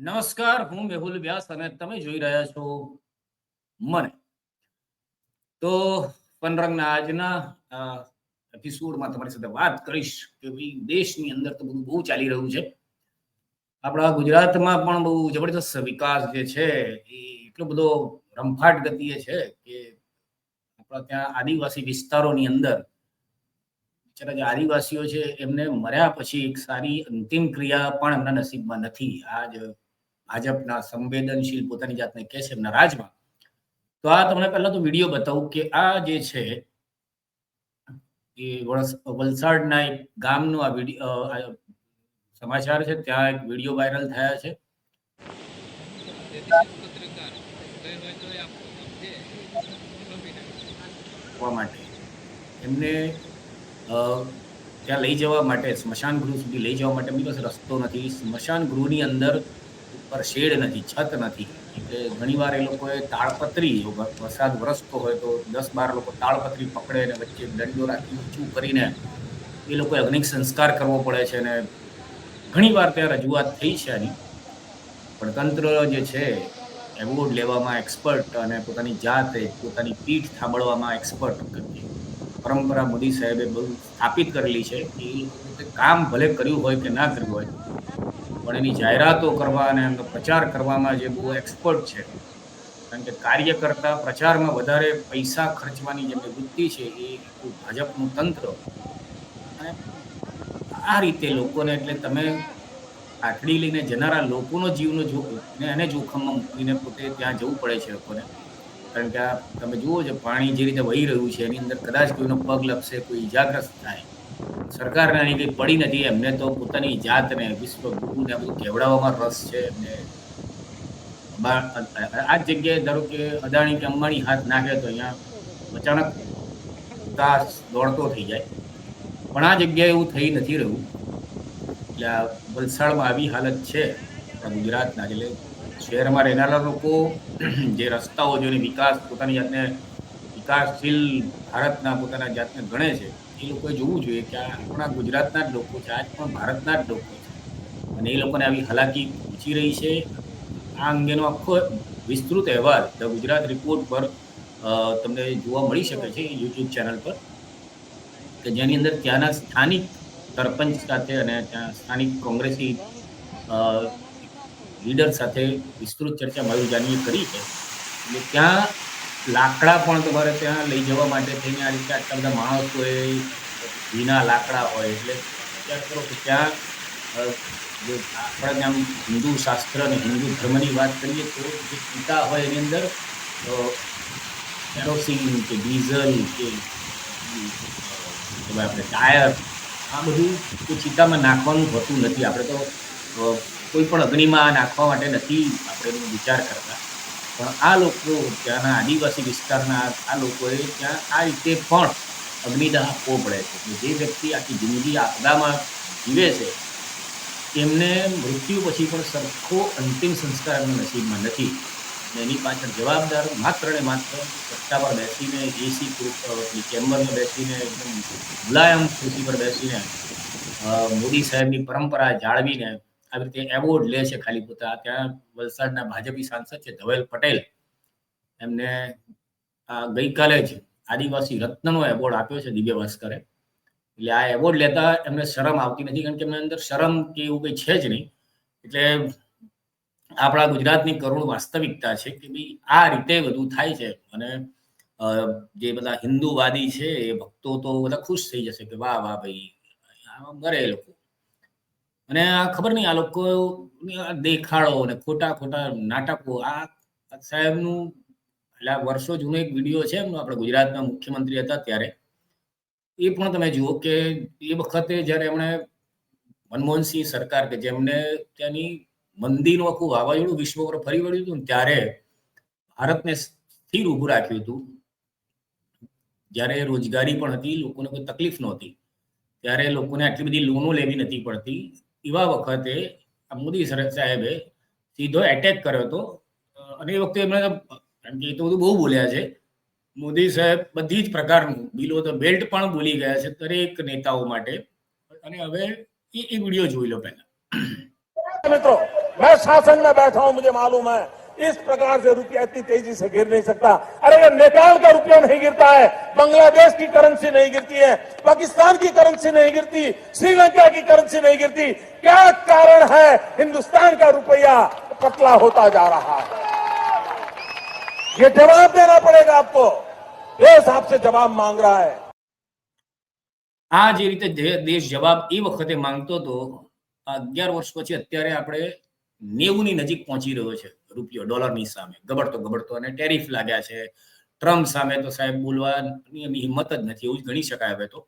નમસ્કાર, હું મેહુલ વ્યાસ અને તમે જોઈ રહ્યા છો મને. તો પનરંગના આજના એપિસોડમાં તમારી સાથે વાત કરીશ કે દેશની અંદર તો બધું બહુ ચાલી રહ્યું છે. આપણા ગુજરાતમાં પણ બહુ જબરદસ્ત વિકાસ જે છે, એ એટલો બધો રમફાટ ગતિએ છે કે આપણા ત્યાં આદિવાસી વિસ્તારોની અંદર બિચારા જે આદિવાસીઓ છે, એમને મર્યા પછી એક સારી અંતિમ ક્રિયા પણ એમના નસીબમાં નથી. આજ ભાજપના સંવેદનશીલ પોતાની જાતને કહે છે એમના રાજમાં તો આ તમને પહેલા તો વીડિયો બતાવું કે આ જે છે, એ વલસાડના એક ગામનો આ વીડિયો સમાચાર છે, ત્યાં એક વીડિયો વાયરલ થયા છે. માટે. એમને ત્યાં લઈ જવા માટે, સ્મશાન ગૃહ સુધી લઈ જવા માટે એમની પાસે રસ્તો નથી. સ્મશાન ગૃહની અંદર ઉપર શેડ નથી, છત નથી. એટલે ઘણીવાર એ લોકોએ તાળપત્રી વરસાદ વરસતો હોય તો દસ બાર લોકો તાળપત્રી પકડે અને વચ્ચે દંડો રાખી ઊંચું કરીને એ લોકોએ અગ્નિક સંસ્કાર કરવો પડે છે અને ઘણીવાર ત્યાં રજૂઆત થઈ છે આની. પણ તંત્ર જે છે, એવોર્ડ લેવામાં એક્સપર્ટ અને પોતાની જાતે પોતાની પીઠ થાંભળવામાં એક્સપર્ટ પરંપરા મોદી સાહેબે બહુ સ્થાપિત કરેલી છે એ કામ ભલે કર્યું હોય કે ના કર્યું હોય પણ એની જાહેરાતો કરવા અને એમનો પ્રચાર કરવામાં જે બહુ એક્સપર્ટ છે. કારણ કે કાર્ય કરતા પ્રચારમાં વધારે પૈસા ખર્ચવાની જે વૃત્તિ છે એ ભાજપનું તંત્ર. અને આ રીતે લોકોને એટલે તમે આટલી લઈને જનારા લોકોનો જીવનો જો ને એને જોખમમાં મૂકીને પોતે ત્યાં જવું પડે છે લોકોને. કારણ કે આ તમે જુઓ છો, પાણી જે રીતે વહી રહ્યું છે, એની અંદર કદાચ કોઈનો પગ લપસે, કોઈ ઈજાગ્રસ્ત થાય. સરકારને આની કંઈ પડી નથી. એમને તો પોતાની જાતને વિશ્વ ગુરુને બધું કેવડાવવામાં રસ છે. એમને આ જગ્યાએ ધારો કે અદાણી કે અંબાણી હાથ નાખે તો અહીંયા અચાનક વિકાસ દોડતો થઈ જાય. પણ આ જગ્યાએ એવું થઈ નથી રહ્યું. એટલે આ વલસાડમાં આવી હાલત છે. ગુજરાતના, એટલે શહેરમાં રહેનારા લોકો જે રસ્તાઓ જોઈને વિકાસ પોતાની જાતને વિકાસશીલ ભારતના પોતાના જાતને ગણે છે. એ લોકોએ જોવું જોઈએ કે આપણા ગુજરાતના જ લોકો છે આજ પણ ભારતના જ લોકો છે. અને એ લોકોને આવી હાલાકી પહોંચી રહી છે. આ અંગેનો આખો વિસ્તૃત અહેવાલ ધ ગુજરાત રિપોર્ટ પર તમને જોવા મળી શકે છે યુટ્યુબ ચેનલ પર, કે જેની અંદર ત્યાંના સ્થાનિક સરપંચ સાથે અને ત્યાં સ્થાનિક કોંગ્રેસી લીડર સાથે વિસ્તૃત ચર્ચા મારું જાણીએ કરી છે. એટલે ત્યાં લાકડા પણ તમારે ત્યાં લઈ જવા માટે થઈને આ રીતે આટલા બધા માણસોએ ભીના લાકડા હોય એટલે વિચાર કરો કે ત્યાં આપણે આમ હિન્દુ શાસ્ત્ર અને હિન્દુ ધર્મની વાત કરીએ તો જે પિતા હોય એની અંદર કેરોસીન કે ડીઝલ કે આપણે ટાયર, આ બધું કોઈ ચિતામાં નાખવાનું હોતું નથી. આપણે તો કોઈ પણ અગ્નિમાં નાખવા માટે નથી આપણે વિચાર કરતા. પણ આ લોકો ત્યાંના આદિવાસી વિસ્તારના આ લોકોએ ત્યાં આ રીતે પણ અગ્નિદાહ આપવો પડે છે. જે વ્યક્તિ આખી જિંદગી આપદામાં જીવે છે, તેમને મૃત્યુ પછી પણ સરખો અંતિમ સંસ્કાર નસીબમાં નથી. એની પાછળ જવાબદાર માત્ર ને માત્ર સત્તા પર બેસીને એસી ચેમ્બરમાં બેસીને એકદમ મુલાયમ ખુરશી પર બેસીને મોદી સાહેબની પરંપરા જાળવીને આવી રીતે એવોર્ડ લે છે ખાલી પોતા. ત્યાં વલસાડના ભાજપી સાંસદ છે ધવેલ પટેલ. એમને ગઈકાલે જ આદિવાસી રત્નનો એવોર્ડ આપ્યો છે દિવ્ય ભાસ્કરે. એટલે આ એવોર્ડ લેતા એમને શરમ આવતી નથી, કારણ કે એમની અંદર શરમ કે એવું કંઈ છે જ નહીં. એટલે આપણા ગુજરાતની કરુણ વાસ્તવિકતા છે કે ભાઈ આ રીતે બધું થાય છે અને જે બધા હિન્દુવાદી છે એ ભક્તો તો બધા ખુશ થઈ જશે કે વાહ વાહ ભાઈ આમ મરે એ લોકો. અને આ ખબર નહીં, આ લોકો દેખાડો ને ખોટા ખોટા નાટકો, આ સાહેબનું એટલે વર્ષો જૂનો એક વીડિયો છે એમનો, આપણે ગુજરાતના મુખ્યમંત્રી હતા ત્યારે. એ પણ તમે જુઓ કે એ વખતે જ્યારે એમણે મનમોહનસિંહ સરકાર કે જેમને ત્યાંની મંદીનું આખું વાવાઝોડું વિશ્વ પર ફરી વળ્યું હતું ત્યારે ભારતને સ્થિર ઊભું રાખ્યું હતું. જ્યારે રોજગારી પણ હતી, લોકોને કોઈ તકલીફ નહોતી. ત્યારે લોકોને આટલી બધી લોનો લેવી નથી પડતી. એવા વખતે મોદી સરદ સાહેબે સીધો એટેક કર્યો હતો. અને એ વખતે એમણે કારણ કે એ તો બધું બહુ બોલ્યા છે. મોદી સાહેબ બધી જ પ્રકારનું, બિલો તો બેલ્ટ પણ બોલી ગયા છે દરેક નેતાઓ માટે. અને હવે એ વીડિયો જોઈ લો પહેલા. મિત્રો, મેં શાસન મેં બેઠા હું મુજે માલુમ હૈ. इस प्रकार से रुपया इतनी तेजी से गिर नहीं सकता अरे अगर नेपाल का रुपया नहीं गिरता है बांग्लादेश की करेंसी नहीं गिरती है पाकिस्तान की करेंसी नहीं गिरती श्रीलंका की करेंसी नहीं गिरती क्या कारण है हिंदुस्तान का रुपया पतला होता जा रहा है ये जवाब देना पड़ेगा आपको देश आपसे जवाब मांग रहा है આ જે રીતે દે- દેશ જવાબ એ વખતે માંગતો હતો આ અગિયાર વર્ષ પછી અત્યારે આપણે નેવુંની નજીક પહોંચી રહ્યો છે રૂપિયો ડોલરની સામે. ગબડતો ગબડતો અને ટેરિફ લાગ્યા છે. ટ્રમ્પ સામે તો સાહેબ બોલવાની એમની હિંમત જ નથી, એવું જ ગણી શકાય હવે તો.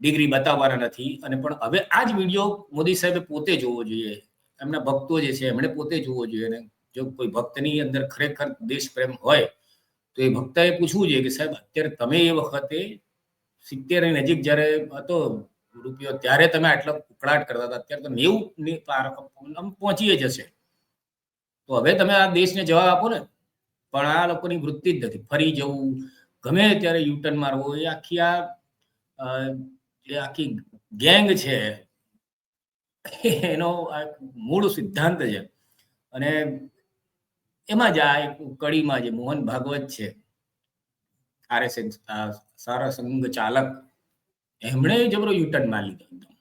ડિગ્રી બતાવવાના નથી. અને પણ હવે આ જ વીડિયો મોદી સાહેબે પોતે જોવો જોઈએ. એમના ભક્તો જે છે, એમણે પોતે જોવો જોઈએ. અને જો કોઈ ભક્તની અંદર ખરેખર દેશ પ્રેમ હોય, તો એ ભક્તએ પૂછવું જોઈએ કે સાહેબ, અત્યારે તમે એ વખતે સિત્તેરની નજીક જ્યારે હતો રૂપિયો, ત્યારે તમે આટલો ઉકળાટ કરતા હતા. અત્યારે તો નેવું પહોંચી જ હશે. તો હવે તમે આ દેશને જવાબ આપો ને. પણ આ લોકોની વૃત્તિ જ નથી. ફરી જવું. ગમે ત્યારે યુટર્ન મારવો એ આખી આ જે આખી ગેંગ છે, એનો મૂળ સિદ્ધાંત છે. અને એમાં જ આ એક કડીમાં જે મોહન ભાગવત છે આરએસએસ સારા સંઘ ચાલક, એમણે જબરો યુટર્ન મારી લીધો એકદમ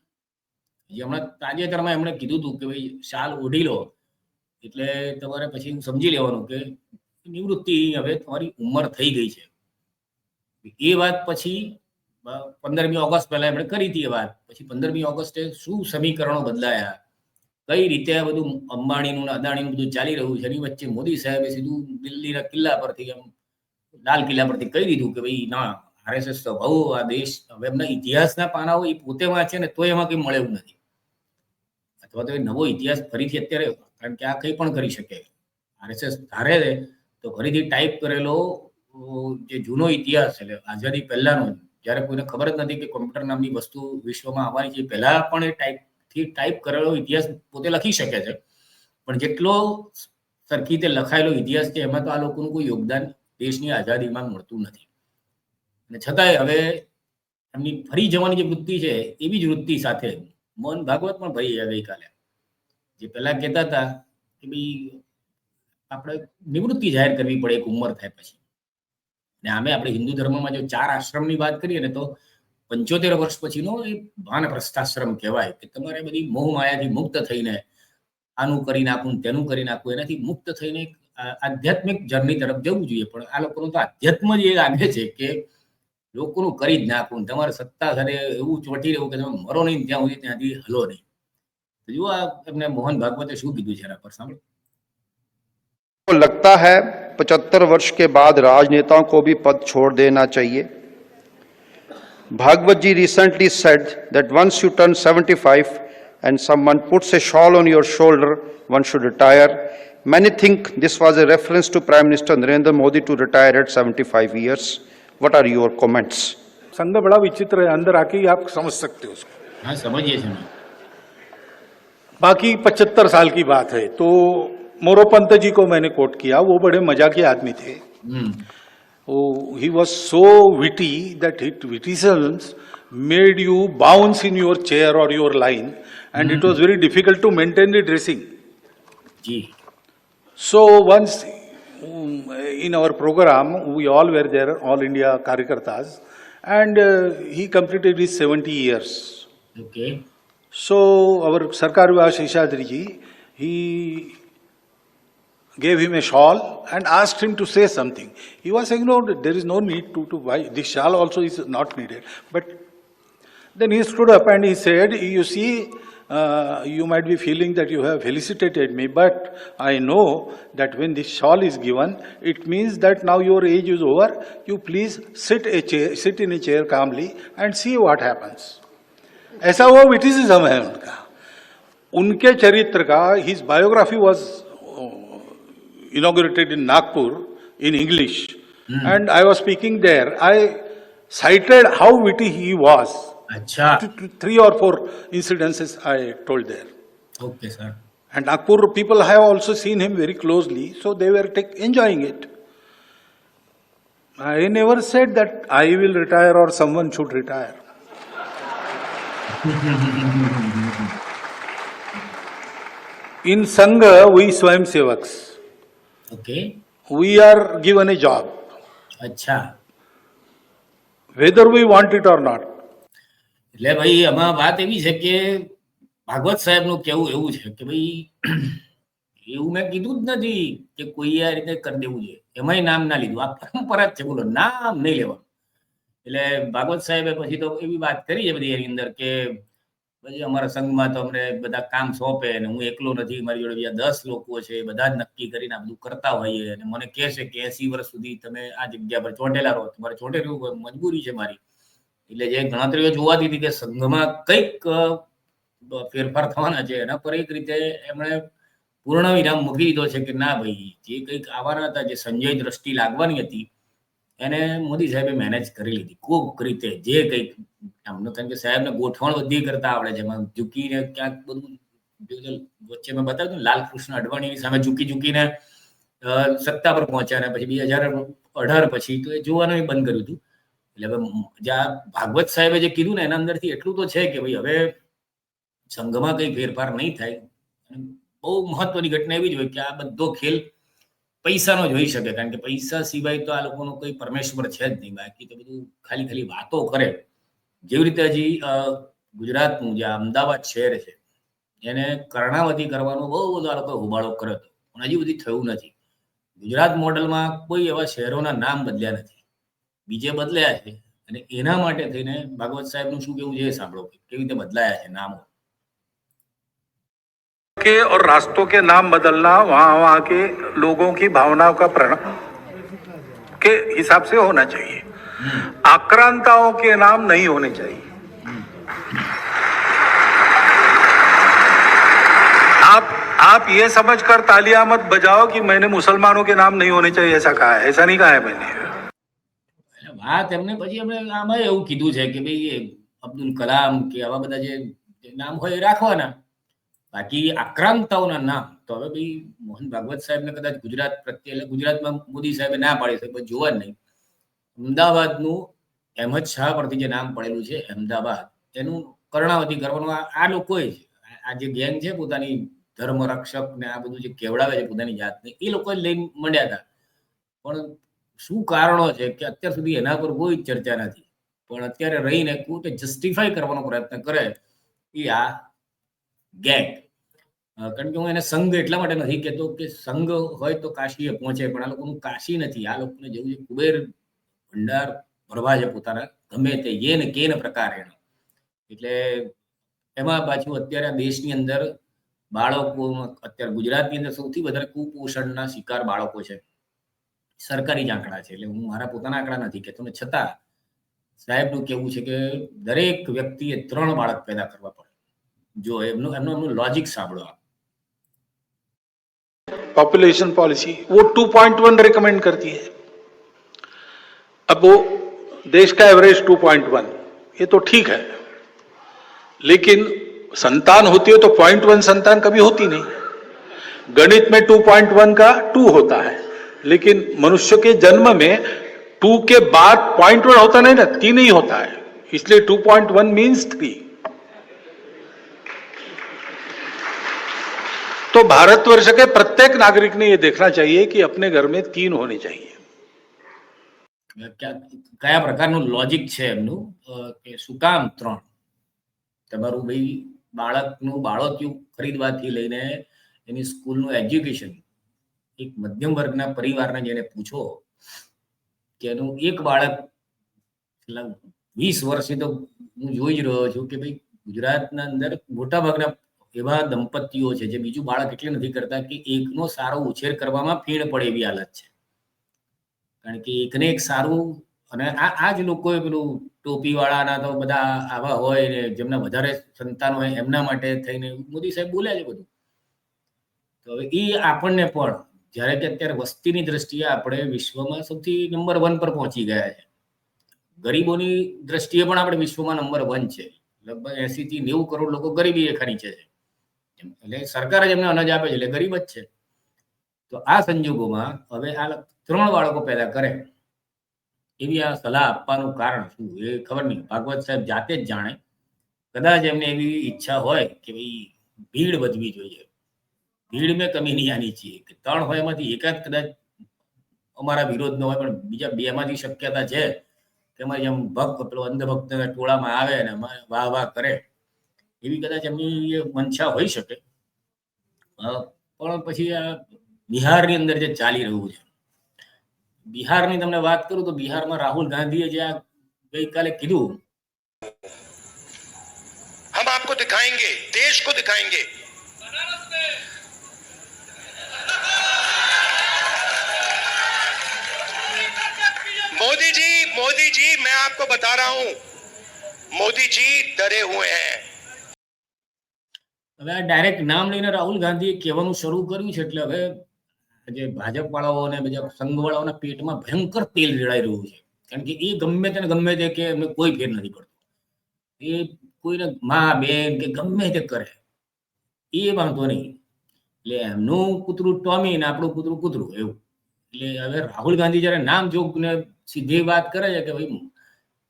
હમણાં તાજેતરમાં એમણે કીધું હતું કે ભાઈ, શાલ ઓઢી લો. એટલે તમારે પછી સમજી લેવાનું કે નિવૃત્તિ હવે તમારી ઉંમર થઈ ગઈ છે. એ વાત પછી પંદરમી ઓગસ્ટ પહેલા એમણે કરી હતી એ વાત. પછી પંદરમી ઓગસ્ટે શું સમીકરણો બદલાયા? કઈ રીતે આ બધું અંબાણીનું અદાણીનું બધું ચાલી રહ્યું છે? એની વચ્ચે મોદી સાહેબે સીધું દિલ્હીના કિલ્લા પરથી એમ લાલ કિલ્લા પરથી કહી દીધું કે ભાઈ, ના, આરએસએસ તો બહુ આ દેશ હવે એમના ઇતિહાસના પાનાઓ એ પોતે વાંચે ને તો એમાં કંઈ મળે એવું નથી. અથવા તો એ નવો ઇતિહાસ ફરીથી અત્યારે કારણ કે આ કંઈ પણ કરી શકે. આરએસએસ ધારે છે, તો ફરીથી ટાઈપ કરેલો જે જૂનો ઇતિહાસ એટલે આઝાદી પહેલાનો જ્યારે કોઈને ખબર જ નથી કે કોમ્પ્યુટર નામની વસ્તુ વિશ્વમાં આવવાની છે પહેલા પણ એ ટાઈપથી ટાઈપ કરેલો ઇતિહાસ પોતે લખી શકે છે. પણ જેટલો સરખી રીતે લખાયેલો ઇતિહાસ છે, એમાં તો આ લોકોનું કોઈ યોગદાન દેશની આઝાદીમાં મળતું નથી. અને છતાંય હવે એમની ફરી જવાની જે વૃત્તિ છે, એવી જ વૃત્તિ સાથે મોહન ભાગવત પણ ભરી ગયા ગઈકાલે. જે પહેલા કહેતા હતા કે ભાઈ આપણે નિવૃત્તિ જાહેર કરવી પડે, એક ઉંમર થાય પછી. ને આમે આપણે હિન્દુ ધર્મમાં જો ચાર આશ્રમની વાત કરીએ ને તો પંચોતેર વર્ષ પછીનો એ વાનપ્રસ્થાશ્રમ કહેવાય કે તમારે બધી મોહ માયાથી મુક્ત થઈને આનું કરી નાખવું ને તેનું કરી નાખું, એનાથી મુક્ત થઈને આધ્યાત્મિક જર્ની તરફ જવું જોઈએ. પણ આ લોકોનું તો આધ્યાત્મ જ એ લાગે છે કે લોકોનું કરી જ નાખવું તમારે સત્તા સાથે એવું ચોટી રહેવું કે તમે મરો નહીં ત્યાં સુધી ત્યાંથી હલો નહીં. તો જુઓ આ એમને મોહન ભાગવતે શું કીધું છે એના પર સાંભળો को लगता है पचहत्तर वर्ष के बाद राजनेताओं को भी पद छोड़ देना चाहिए Bhagavad ji recently said that once you turn 75 and someone puts a shawl on your shoulder, one should retire. Many think this was a reference to Prime Minister Narendra Modi to retire at 75 years. What are your comments? संघ बड़ा विचित्र है अंदर आके ही आप समझ सकते हो उसको હા સમજીએ છીએ અમે. बाकी पचहत्तर साल की बात है। तो मोरोपंत जी को मैंने कोट किया वो बड़े मज़ा के आदमी थे। He was so witty that hit witty made you bounce in your chair or your line and it was very difficult to maintain the dressing ji. So once in our program we all were there all India कार्यकर्ताज and he completed his seventy years So our Sarkar Viva Sheshadri he gave him a shawl and asked him to say something. He was saying, no, there is no need to, to buy, this shawl also is not needed. But then he stood up and he said, you see, uh, you might be feeling that you have felicitated me, but I know that when this shawl is given, it means that now your age is over. You please sit a chair, sit in a chair calmly and see what happens. ऐसा वो विटिसिज्म है उनका उनके चरित्र का his biography was inaugurated in Nagpur in English and I was speaking there I cited how witty he was. Achha. Th three or four incidences I told there. Okay, sir. And Nagpur people have also seen him very closely, so they were enjoying it. I never said that I will retire or someone should retire. In Sangha, we Swayam Sevaks. Okay We are given a job, અચ્છા whether we want it or not. એટલે ભાઈ આમાં વાત એવી છે કે ભાગવત સાહેબનું કેવું એવું છે કે ભાઈ એવું મેં કીધું જ નથી કે કોઈ આ રીતે કરી દેવું છે એમાંય નામ ના લીધું. આ પરંપરા જ છે. બોલો નામ નહીં લેવાનું. એટલે ભાગવત સાહેબે પછી તો એવી વાત કરી છે બધી એની અંદર કે પછી અમારા સંઘમાં તો અમને બધા કામ સોંપે અને હું એકલો નથી, મારી જોડે બીજા દસ લોકો છે બધા જ નક્કી કરીને આ બધું કરતા હોઈએ અને મને કહે છે કે એસી વર્ષ સુધી તમે આ જગ્યા પર ચોંટેલા રહો. તમારે ચોંટે રહેવું મજબૂરી છે મારી. એટલે જે ગણતરીઓ જોવાતી હતી કે સંઘમાં કંઈક ફેરફાર થવાના છે, એના પર એક રીતે એમણે પૂર્ણ વિરામ મૂકી દીધો છે કે ના ભાઈ, જે કંઈક આવવાના હતા, જે સંજય દ્રષ્ટિ લાગવાની હતી એને મોદી સાહેબે મેનેજ કરી લીધી. કોક રીતે જે કંઈક એમનું કારણ કે સાહેબને ગોઠવણ બધી કરતા આવડે છે. એમાં ઝૂકીને ક્યાંક બધું વચ્ચે મેં બતાવ્યું લાલકૃષ્ણ અડવાણીની સામે ઝૂકી ઝૂકીને સત્તા પર પહોંચ્યા અને પછી બે હજાર અઢાર પછી તો એ જોવાનું બંધ કર્યું હતું. એટલે હવે જ્યાં ભાગવત સાહેબે જે કીધું ને, એના અંદરથી એટલું તો છે કે ભાઈ હવે સંઘમાં કંઈ ફેરફાર નહીં થાય. બહુ મહત્વની ઘટના એવી જ હોય કે આ બધો ખેલ પૈસાનો જ હોઈ શકે, કારણ કે પૈસા સિવાય તો આ લોકોનો કોઈ પરમેશ્વર છે જ નહીં. બાકી તો બધું ખાલી ખાલી વાતો કરે. જેવી રીતે હજી ગુજરાતનું જે અમદાવાદ શહેર છે, એને કર્ણાવતી કરવાનો બહુ બધો આ લોકોએ હોબાળો કર્યો હતો. પણ હજી બધી થયું નથી. ગુજરાત મોડલમાં કોઈ એવા શહેરોના નામ બદલ્યા નથી. બીજે બદલાયા છે. અને એના માટે થઈને ભાગવત સાહેબનું શું કેવું છે સાંભળો. કેવી રીતે બદલાયા છે નામો. के और रास्तों के नाम बदलना वहां वहां के लोगों की भावनाओं का प्रण के हिसाब से होना चाहिए आक्रांताओं के नाम नहीं होने चाहिए आप आप ये समझकर तालियां मत बजाओ कि मैंने मुसलमानों के नाम नहीं होने चाहिए ऐसा कहा है ऐसा नहीं कहा है मैंने એટલે વાત એમને પછી એમણે આમાં એવું કીધું છે કે ભાઈ એ અબ્દુલ કલામ કે આવા બધા જે જે નામ હોય એ રાખવાના બાકી આક્રાંતાઓના નામ તો હવે ભાઈ મોહન ભાગવત સાહેબને કદાચ ગુજરાત પ્રત્યે એટલે ગુજરાતમાં મોદી સાહેબે ના પાડી છે પણ જોવા નહીં. અમદાવાદનું અહેમદ શાહ પરથી જે નામ પડેલું છે, અમદાવાદ. એનું કર્ણાવતી કરવાનું આ લોકોએ જ, આ- જે ગેંગ છે પોતાની ધર્મ રક્ષક ને આ બધું જે કેવડાવે છે પોતાની જાતને, એ લોકો લઈને મંડ્યા હતા. પણ શું કારણો છે કે અત્યાર સુધી એના પર કોઈ ચર્ચા નથી. પણ અત્યારે રહીને કોઈ જસ્ટિફાઈ કરવાનો પ્રયત્ન કરે, એ આ ગેંગ. કારણ કે હું એને સંઘ એટલા માટે નથી કહેતો કે સંઘ હોય તો કાશીએ પહોંચે, પણ આ લોકોનું કાશી નથી. આ લોકોને જેવું છે, કુબેર ભંડાર ભરવા છે પોતાના, ગમે તે યેન કેન પ્રકારે એટલે એમાં પાછું અત્યારે દેશની અંદર બાળકો, અત્યારે ગુજરાતની અંદર સૌથી વધારે કુપોષણના શિકાર બાળકો છે. સરકારી જ આંકડા છે, એટલે હું મારા પોતાના આંકડા નથી કહેતો. ને છતાં સાહેબનું કેવું છે કે દરેક વ્યક્તિએ ત્રણ બાળક પેદા કરવા પડે જો એમનું એમનું એમનું લોજિક સાંભળો આપ पॉपुलेशन पॉलिसी वो 2.1 रिकमेंड करती है अब वो देश का एवरेज 2.1 ये तो ठीक है लेकिन संतान होती है तो 0.1 संतान कभी होती नहीं गणित में 2.1 का 2 होता है लेकिन मनुष्य के जन्म में 2 के बाद 0.1 होता नहीं ना तीन ही होता है इसलिए 2.1 मीन्स थ्री तो भारतवर्ष के प्रत्येक नागरिक ने ये देखना चाहिए कि अपने घर में तीन होने चाहिए ક્યાં- કયા પ્રકારનું લોજિક છે એમનું અ, કે શું કામ ત્રણ તમારું ભાઈ બાળકનું બાળકિયું ખરીદવાથી લઈને એની સ્કૂલનું એજ્યુકેશન એક મધ્યમ વર્ગના પરિવારને જેને પૂછો કે એનું એક બાળક છેલ્લા વીસ વર્ષથી તો હું જોઈ જ રહ્યો છું કે ભાઈ ગુજરાતના અંદર મોટા ભાગના એવા દંપતીઓ છે જે બીજું બાળક એટલે નથી કરતા કે એકનો સારો ઉછેર કરવામાં ફીણ પડે એવી હાલત છે. કારણ કે એકને એક સારું અને આ આ જ લોકોએ પેલું ટોપી વાળાના તો બધા આવા હોય ને જેમના વધારે સંતાન હોય એમના માટે થઈને મોદી સાહેબ બોલ્યા છે બધું. તો હવે એ આપણને પણ જ્યારે કે અત્યારે વસ્તીની દ્રષ્ટિએ આપણે વિશ્વમાં સૌથી નંબર વન પર પહોંચી ગયા છે. ગરીબોની દ્રષ્ટિએ પણ આપણે વિશ્વમાં નંબર વન છે. લગભગ એસી થી નેવું કરોડ લોકો ગરીબી રેખા નીચે છે. એટલે સરકાર જ એમને અનાજ આપે છે, એટલે ગરીબ જ છે. તો આ સંજોગોમાં હવે આ ત્રણ બાળકો પેદા કરે. એવી આ સલાહ આપવાનું કારણ શું? એ ખબર નહીં. ભાગવત સાહેબ જાતે જ જાણે. કદાચ એમને એવી ઈચ્છા હોય કે ભાઈ ભીડ વધવી જોઈએ. ભીડ મેં કમી નહીં આની છીએ. કે ત્રણ હોય એમાંથી એકાદ કદાચ અમારા વિરોધ ન હોય, પણ બીજા બે માંથી શક્યતા છે કે એમાં જેમ ભક્ત પેલો અંધભક્ત ટોળામાં આવે ને વાહ વાહ કરે. એવી કદાચ એમની એ મંશા હોઈ શકે અ, પણ પછી આ બિહારની અંદર જે ચાલી રહ્યું છે બિહારની તમને વાત કરું તો બિહારમાં રાહુલ ગાંધીએ જે આ ગઈકાલે કીધું हम आपको दिखाएंगे देश को दिखाएंगे मोदी जी मोदी जी मैं आपको बता रहा हूं मोदी जी डरे हुए हैं હવે આ ડાયરેક્ટ નામ લઈને રાહુલ ગાંધીએ કહેવાનું શરૂ કર્યું છે એટલે હવે જે ભાજપ વાળાઓ અને બીજા સંઘ વાળાઓના પેટમાં ભયંકર તેલ રેડાઈ રહ્યું છે. કારણ કે એ ગમે તેને ગમે તે કે એમને કોઈ ફેર નથી પડતો. એ કોઈને મા, બેન કે ગમે તે કરે, એ વાંધો નહીં. એટલે એમનું કૂતરું ટોમી ને આપણું કૂતરું કૂતરું, એવું. એટલે હવે રાહુલ ગાંધી જયારે નામ જોગ ને સીધી વાત કરે છે કે ભાઈ,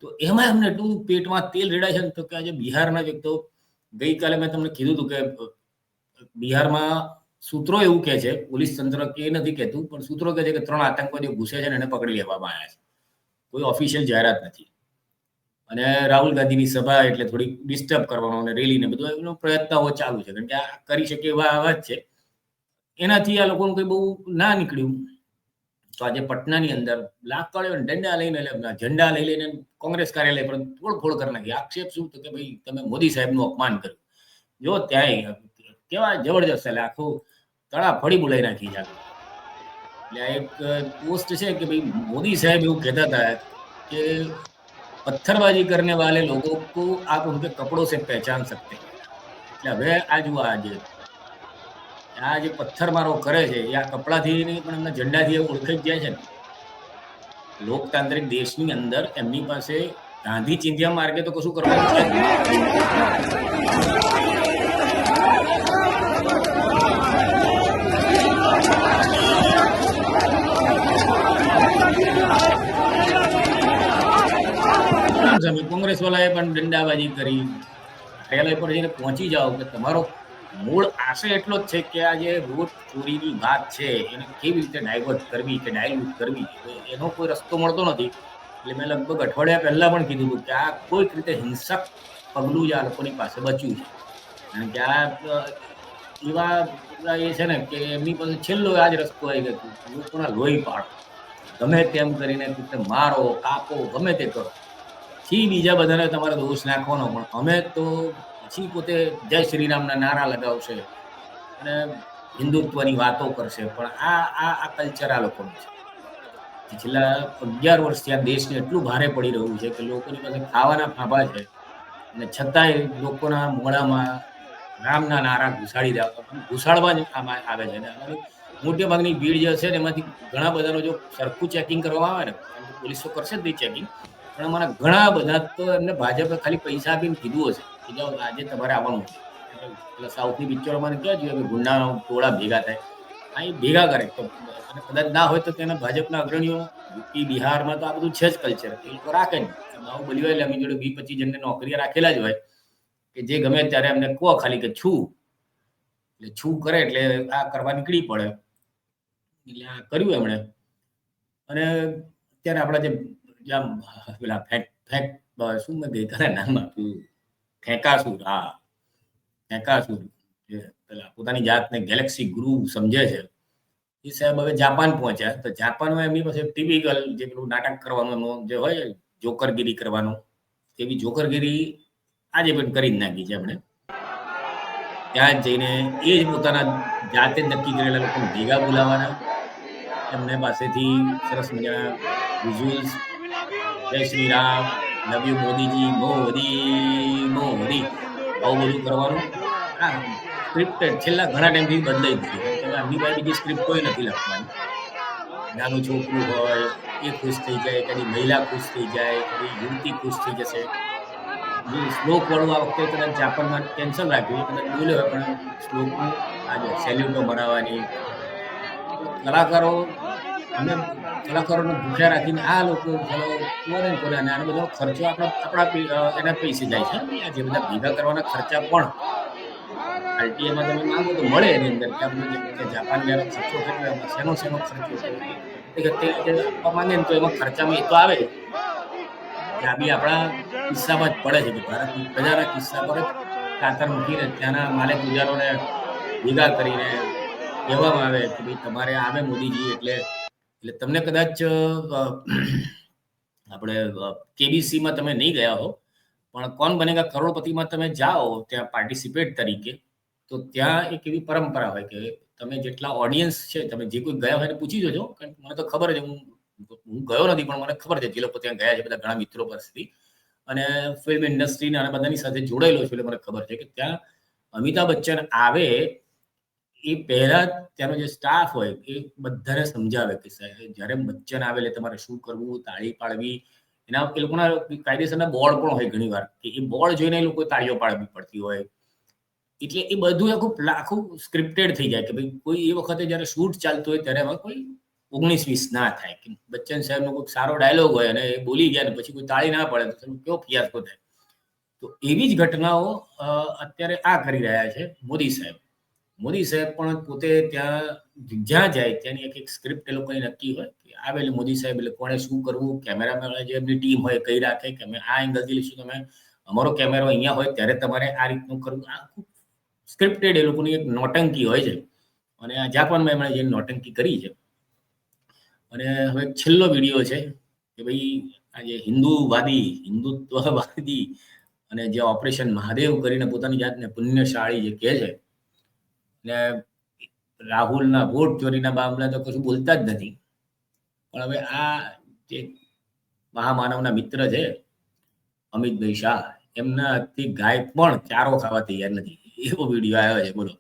તો એમાં એમને એટલું પેટમાં તેલ રેડાય છે તો કે આજે બિહારના જ એક તો ગઈકાલે મેં તમને કીધું હતું કે બિહારમાં સૂત્રો એવું કહે છે, પોલીસ તંત્ર કે નથી કહેતું, પણ સૂત્રો કહે છે કે ત્રણ આતંકવાદીઓ ઘૂસે છે ને એને પકડી લેવામાં આવ્યા છે. કોઈ ઓફિશિયલ જાહેરાત નથી. અને રાહુલ ગાંધીની સભા એટલે થોડીક ડિસ્ટર્બ કરવાનો અને રેલી ને બધું, એનો પ્રયત્નો ચાલુ છે. કારણ કે આ કરી શકે એવા આવા જ છે. એનાથી આ લોકોનું કંઈ બહુ ના નીકળ્યું. તો આજે પટનાની અંદર લાકડીઓ ડંડા લઈને ઝંડા લઈ લઈને કોંગ્રેસ કાર્યાલય પર તોડફોડ કરી નાખી. આક્ષેપ શું કે ભાઈ તમે મોદી સાહેબનું અપમાન કર્યું. જો ત્યાંય કેવા જબરજસ્ત એટલે આખું તળા ફળી બોલાઈ નાખી જાય એટલે આ એક પોસ્ટ છે કે ભાઈ મોદી સાહેબ એવું કહેતા હતા કે પથ્થરબાજી કરને વાલે લોકો આપ ઉનકે કપડો સે પહેચાન સકતે એટલે હવે આ જુઓ આજે આ જે પથ્થરમારો કરે છે, એ આ કપડાથી નહીં પણ એમના ઝંડાથી ઓળખાઈ જાય છે ને. લોકતાંત્રિક દેશની અંદર એમની પાસે ગાંધી ચિંધ્યા માર્ગે તો કશું કરવાનું કોંગ્રેસ વાળાએ પણ દંડાબાજી કરી. રેલવે પર જઈને પહોંચી જાઓ, કે તમારો મૂળ આશય એટલો જ છે કે આ જે રોજ ચોરીની વાત છે, એને કેવી રીતે ડાયવર્ટ કરવી કે ડાયલ્યુટ કરવી એનો કોઈ રસ્તો મળતો નથી. એટલે મેં લગભગ અઠવાડિયા પહેલાં પણ કીધું હતું કે આ કોઈક રીતે હિંસક પગલું જ આ લોકોની પાસે બચ્યું છે. કારણ કે આ, એવા એ છે ને કે એમની પાસે છેલ્લો આ જ રસ્તો આવી ગયો લોકોના લોહી પાડો. ગમે તેમ કરીને મારો, કાપો, ગમે તે કરો. પછી બીજા બધાને તમારે દોષ નાખવાનો, પણ અમે તો પછી પોતે જય શ્રીરામના નારા લગાવશે અને હિન્દુત્વની વાતો કરશે. પણ આ આ આ કલ્ચર આ લોકોનું છે. છેલ્લા અગિયાર વર્ષથી આ દેશને એટલું ભારે પડી રહ્યું છે કે લોકોની પાસે ખાવાના ફાંફા છે અને છતાંય લોકોના મોડામાં રામના નારા ઘુસાડી દે ઘુસાડવા જ આમાં આવે છે. ને મોટે ભાગની ભીડ જે છે ને એમાંથી ઘણા બધાનો જો સરખું ચેકિંગ કરવામાં આવે ને પોલીસો કરશે જ નહીં ચેકિંગ પણ અમારા ઘણા બધા તો એમને ભાજપે ખાલી પૈસા આપીને કીધું હશે. જાઓ આજે તમારે આવવાનું છે. એટલે સાઉથની પિક્ચરોમાં ક્યાં જોઈએ કે ગુંડાનો ટોળા ભેગા થાય. અહીં ભેગા કરે. તો અને કદાચ ના હોય તો તેના ભાજપના અગ્રણીઓ યુપી બિહારમાં તો આ બધું છે જ કલ્ચર એ લોકો રાખે ને બાહુબલી હોય એટલે અમે જોડે વીસ પચીસ જણને નોકરી રાખેલા જ હોય. કે જે ગમે ત્યારે એમને કહો ખાલી કે છું. એટલે છું કરે એટલે આ કરવા નીકળી પડે. એટલે આ કર્યું એમણે. અને અત્યારે આપણા જે પેલા ફેક ફેક શું મેં ગઈકાલે નામ આપ્યું? ફેંકાસુર હા. ખેંકાસુર, જે પેલા પોતાની જાતને ગેલેક્સી ગુરુ સમજે છે. એ સાહેબ હવે જાપાન પહોંચ્યા તો જાપાનમાં એમની પાસે ટિપિકલ જે પેલું નાટક કરવાનું જે હોય જોકરગીરી કરવાનું એવી જોકરગીરી આજે પણ કરી જ નાખી છે આપણે ત્યાં જઈને એ જ પોતાના જાતે નક્કી કરેલા લોકોને ભેગા બોલાવાના એમને પાસેથી સરસ મજાના visuals Jai Shri Ram. Love you Modiji, Modi Modi. આવું બધું કરવાનું? આ સ્ક્રિપ્ટ છેલ્લા ઘણા ટાઈમથી બદલાઈ કેમ કે આમની પાસે બીજી સ્ક્રિપ્ટ કોઈ નથી લખવાની. નાનું છોકરું હોય, એ ખુશ થઈ જાય, કદી મહિલા ખુશ થઈ જાય, કદી યુવતી ખુશ થઈ જશે. જે શ્લોકવાળું આ વખતે કદાચ જાપાનમાં કેન્સલ રાખ્યું કદાચ બોલ્યો પણ શ્લોકનું આજે સેલ્યુટો બનાવવાની. કલાકારો અને કલાકારોને ભૂખ્યા રાખીને આ લોકો કોને કોને અને આનો બધો ખર્ચો આપણા આપણા એના પૈસે જાય છે. આ જે બધા ભેગા કરવાના ખર્ચા પણ આરટીઆઈમાં તમે માંગો તો મળે એની અંદર કે આપણે જાપાન ગયાનો ખર્ચો કેટલો શેનો શેનો ખર્ચો છે. તે આપવા માંગે ને તો એમાં ખર્ચામાં એ તો આવે. આ બી આપણા કિસ્સામાં જ પડે છે કે ભારતની પ્રજાના કિસ્સા પર જ કાતર મૂકીને ત્યાંના માલિક ગુજારોને ભેગા કરીને કહેવામાં આવે કે ભાઈ તમારે આવે મોદીજી એટલે એટલે તમને કદાચ આપણે કેબીસીમાં તમે નહીં ગયા હો, પણ કોણ બનેગા કરોડપતિમાં તમે જાઓ, ત્યાં પાર્ટિસિપેટ તરીકે, તો ત્યાં એક એવી પરંપરા હોય કે તમે જેટલા ઓડિયન્સ છે, તમે જે કોઈ ગયા હોય એને પૂછી જોજો, કારણ કે મને તો ખબર છે હું હું ગયો નથી, પણ મને ખબર છે, જે લોકો ત્યાં ગયા છે, બધા ઘણા મિત્રો પાસેથી. અને ફિલ્મ ઇન્ડસ્ટ્રીના અને બધાની સાથે જોડાયેલો છું, એટલે મને ખબર છે કે ત્યાં અમિતાભ બચ્ચન આવે એ પહેલા ત્યાંનો જે સ્ટાફ હોય એ બધાને સમજાવે કે જ્યારે બચ્ચન આવે એટલે તમારે શું કરવું, તાળી પાડવી. એના એ લોકોના કાયદેસરના બોર્ડ પણ હોય ઘણી વાર કે એ બોર્ડ જોઈને એ લોકો તાળીઓ પાડવી પડતી હોય. એટલે એ બધું આખું આખું સ્ક્રિપ્ટેડ થઈ જાય કે ભાઈ કોઈ એ વખતે જ્યારે શૂટ ચાલતું હોય ત્યારે એમાં કોઈ ઓગણીસ વીસ ના થાય, કે બચ્ચન સાહેબનો કોઈ સારો ડાયલોગ હોય અને એ બોલી ગયા ને પછી કોઈ તાળી ના પડે તો કેવો ફિયાસ્કો થાય. તો એવી જ ઘટનાઓ અત્યારે આ કરી રહ્યા છે મોદી સાહેબ. મોદી સાહેબ પણ પોતે ત્યાં જ્યાં જાય, ત્યાંની એક એક સ્ક્રિપ્ટ એ લોકોની નક્કી હોય કે આવે એટલે મોદી સાહેબ, એટલે કોણે શું કરવું? કેમેરામેન જે એમની ટીમ હોય કઈ રાખે કે અમે આ એંગલથી લઈશું તમે અમારો કેમેરો અહીંયા હોય ત્યારે તમારે આ રીતનું કરવું. આ સ્ક્રિપ્ટેડ એ લોકોની એક નોટંકી હોય છે. અને આ જાપાનમાં એમણે જે નોટંકી કરી છે. અને હવે છેલ્લો વીડિયો છે કે ભાઈ આ જે હિન્દુવાદી, હિન્દુત્વવાદી અને જે ઓપરેશન મહાદેવ કરીને પોતાની જાતને પુણ્યશાળી જે કહે છે ને રાહુલના વોટ ચોરીના મામલા તો કશું બોલતા જ નથી. પણ હવે આ જે મહામાનવના મિત્ર છે, અમિતભાઈ શાહ એમના હાથથી ગાય પણ ચારો ખાવા તૈયાર નથી. એવો વીડિયો આવ્યો છે, બોલો.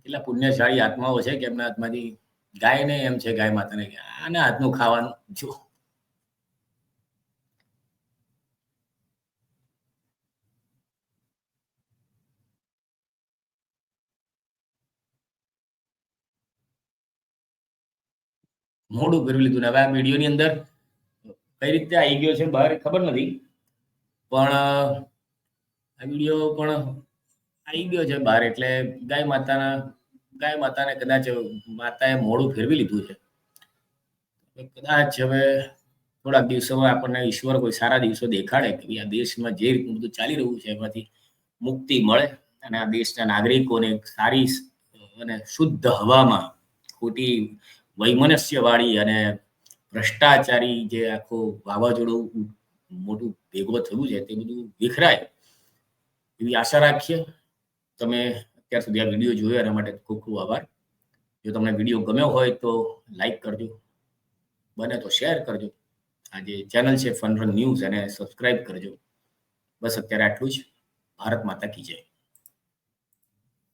કેટલા પુણ્યશાળી આત્માઓ છે કે એમના હાથમાંથી ગાય ને એમ છે ગાય માતાને આના હાથનું ખાવાનું, જો. મોડું ફેરવી લીધું હવે આ વિડીયોની અંદર કઈ રીતે આવી ગયો છે બહાર ખબર નથી. પણ આ વીડિયો પણ આવી ગયો છે બહાર એટલે ગાય માતાના, ગાય માતાને કદાચ માતાએ મોડું ફેરવી લીધું છે. કદાચ હવે થોડાક દિવસોમાં આપણને ઈશ્વર કોઈ સારા દિવસો દેખાડે કે આ દેશમાં જે રીતનું બધું ચાલી રહ્યું છે એમાંથી મુક્તિ મળે અને આ દેશના નાગરિકોને સારી અને શુદ્ધ હવામાં ખોટી વૈમનસ્યવાળી અને ભ્રષ્ટાચારી જે આખો વાવાઝોડું મોટું ભેગું થયું છે તે બધું વિખરાય. એવી આશા રાખીએ. તમે અત્યાર સુધી આ વીડિયો જોયો એના માટે ખૂબ ખૂબ આભાર. જો તમને વીડિયો ગમ્યો હોય તો લાઈક કરજો. બને તો શેર કરજો. આ જે ચેનલ છે ફનરન ન્યૂઝ એને સબસ્ક્રાઇબ કરજો. બસ અત્યારે આટલું જ. ભારત માતા કી જય.